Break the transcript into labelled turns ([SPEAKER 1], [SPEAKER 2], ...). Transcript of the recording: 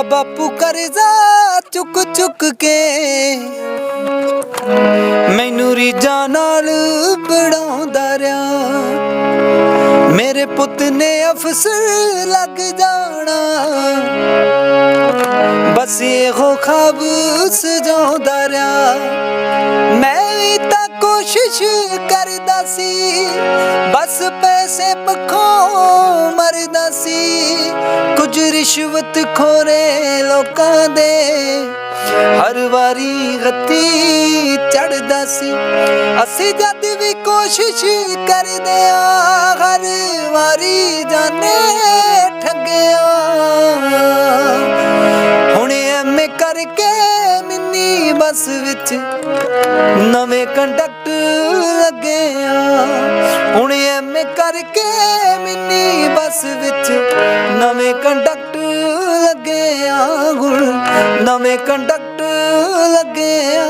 [SPEAKER 1] ਮੇਰਾ ਬਾਪੂ ਕਰਜ਼ਾ ਚੁੱਕ ਚੁੱਕ ਕੇ ਮੈਨੂੰ ਰੀਝਾਂ ਨਾਲ ਪੜਾਉਂਦਾ ਰਿਹਾ ਮੇਰੇ ਪੁੱਤ ਨੇ ਅਫਸਰ ਲੱਗ ਜਾਣਾ ਬਸ ਇਹੋ ਖਾਬ ਸਜਾਉਂਦਾ ਰਿਹਾ ਮੈਂ ਵੀ ਤਾਂ ਕੋਸ਼ਿਸ਼ ਕਰਦਾ ਸੀ ਬਸ ਪੈਸੇ ਪੱਖੋਂ ਮਰਦਾ ਸੀ ਰਿਸ਼ਵਤ ਖੋਰੇ ਲੋਕਾਂ ਦੇ। ਹਰ ਵਾਰੀ ਗੱਤੀ ਚੜਦਾ ਸੀ। ਅਸੀਂ ਜਦ ਵੀ ਕੋਸ਼ਿਸ਼ ਕਰਦੇ ਆ ਹਰ ਵਾਰੀ ਜਾਣੇ ਠੱਗਿਆ। ਹੁਣ ਐਵੇਂ ਕਰਕੇ ਮਿੰਨੀ ਬੱਸ ਵਿੱਚ ਨਵੇਂ ਕੰਡਕਟਰ ਲੱਗੇ ਆ ਹੁਣ ਐਵੇਂ ਕਰਕੇ ਮਿੰਨੀ ਬੱਸ ਵਿੱਚ ਨਵੇਂ ਕੰਡਕਟਰ ਨਵੇਂ ਕੰਡਕਟ ਲੱਗਿਆ